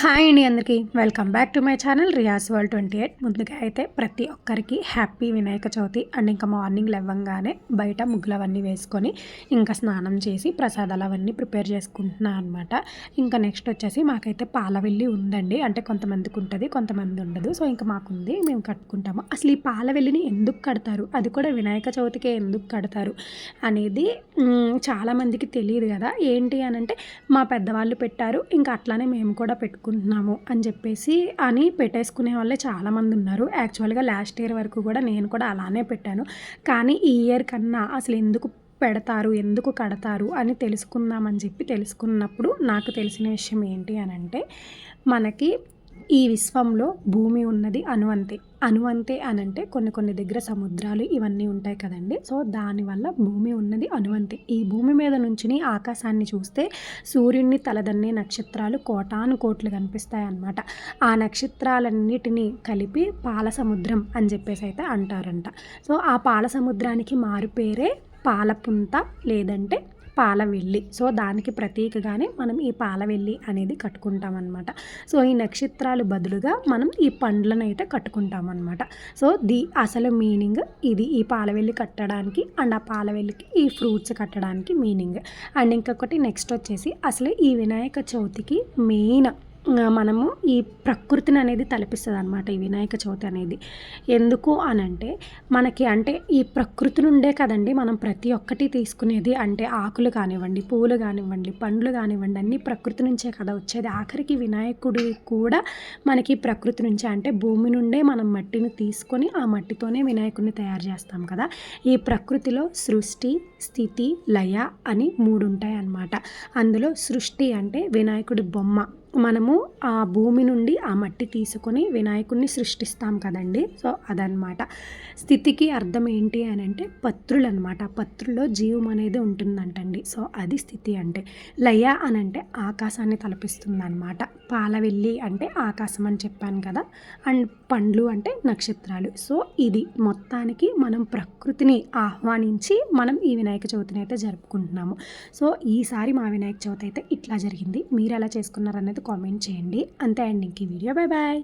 Hi అండి అందరికీ. Welcome back to my channel Riya's world twenty eight. ముందుగా అయితే ప్రతి ఒక్కరికి హ్యాపీ వినాయక చవితి అండ్ ఇంకా మార్నింగ్ లేవగానే బయట ముగ్గులు అవన్నీ వేసుకొని ఇంకా స్నానం చేసి ప్రసాదాలు అవన్నీ ప్రిపేర్ చేసుకుంటున్నాను అనమాట ఇంకా నెక్స్ట్ వచ్చేసి మాకైతే పాలవెల్లి ఉందండి. అంటే కొంతమందికి ఉంటుంది కొంతమంది ఉండదు. సో ఇంకా మాకుంది మేము కట్టుకుంటాము. అసలు ఈ పాలవెల్లిని ఎందుకు కడతారు? అది కూడా వినాయక చవితికే ఎందుకు కడతారు అనేది చాలామందికి తెలియదు కదా. ఏంటి అని అంటే మా పెద్దవాళ్ళు పెట్టారు. ఇంకా అట్లానే మేము కూడా పెట్టుకుంటాం పెట్టుకుంటున్నాము అని చెప్పేసి అని పెట్టేసుకునే వాళ్ళే చాలామంది ఉన్నారు. యాక్చువల్గా లాస్ట్ ఇయర్ వరకు కూడా నేను కూడా అలానే పెట్టాను. కానీ ఈ ఇయర్ కన్నా అసలు ఎందుకు పెడతారు ఎందుకు కడతారు అని తెలుసుకుందామని చెప్పి తెలుసుకున్నప్పుడు నాకు తెలిసిన విషయం ఏంటి అని అంటే మనకి ఈ విశ్వంలో భూమి ఉన్నది అనువంతే. అనువంతే అని అంటే కొన్ని కొన్ని దగ్గర సముద్రాలు ఇవన్నీ ఉంటాయి కదండి. సో దానివల్ల భూమి ఉన్నది అనువంతే. ఈ భూమి మీద నుంచి ఆకాశాన్ని చూస్తే సూర్యుడిని తలదన్నే నక్షత్రాలు కోటాను కోట్లు కనిపిస్తాయి అన్నమాట ఆ నక్షత్రాలన్నిటినీ కలిపి పాల సముద్రం అని చెప్పేసి అయితే అంటారంట. సో ఆ పాల సముద్రానికి మారు పేరే పాలపుంత లేదంటే పాలవెల్లి. సో దానికి ప్రతీకగానే మనం ఈ పాలవెల్లి అనేది కట్టుకుంటాం అనమాట సో ఈ నక్షత్రాలు బదులుగా మనం ఈ పండ్లను అయితే కట్టుకుంటాం అనమాట సో ది అసలు మీనింగ్ ఇది ఈ పాలవెల్లి కట్టడానికి అండ్ ఆ పాలవెల్లికి ఈ ఫ్రూట్స్ కట్టడానికి మీనింగ్. అండ్ ఇంకొకటి నెక్స్ట్ వచ్చేసి అసలు ఈ వినాయక చవితికి మెయిన్ మనము ఈ ప్రకృతిని అనేది తలపిస్తుంది అనమాట ఈ వినాయక చవితి అనేది. ఎందుకు అని అంటే మనకి అంటే ఈ ప్రకృతి నుండే కదండి మనం ప్రతి ఒక్కటి తీసుకునేది అంటే ఆకులు కానివ్వండి పూలు కానివ్వండి పండ్లు కానివ్వండి అన్నీ ప్రకృతి నుంచే కదా వచ్చేది. ఆఖరికి వినాయకుడి కూడా మనకి ప్రకృతి నుంచే అంటే భూమి నుండే మనం మట్టిని తీసుకొని ఆ మట్టితోనే వినాయకుడిని తయారు చేస్తాం కదా. ఈ ప్రకృతిలో సృష్టి స్థితి లయ అని మూడు ఉంటాయి అన్నమాట అందులో సృష్టి అంటే వినాయకుడి బొమ్మ. మనము ఆ భూమి నుండి ఆ మట్టి తీసుకొని వినాయకుడిని సృష్టిస్తాం కదండి. సో అదనమాట స్థితికి అర్థం ఏంటి అని అంటే పత్రులు అనమాట పత్రుల్లో జీవం అనేది ఉంటుందంటండి. సో అది స్థితి అంటే లయ అని అంటే ఆకాశాన్ని తలపిస్తుంది అనమాట పాలవెల్లి అంటే ఆకాశం అని చెప్పాను కదా. అండ్ పండ్లు అంటే నక్షత్రాలు. సో ఇది మొత్తానికి మనం ప్రకృతిని ఆహ్వానించి మనం ఈ వినాయక చవితిని అయితే జరుపుకుంటున్నాము. సో ఈసారి మా వినాయక చవితి అయితే ఇట్లా జరిగింది. మీరు ఎలా చేసుకున్నారనేది కామెంట్ చేయండి. అంతే అండి ఇంక వీడియో. Bye bye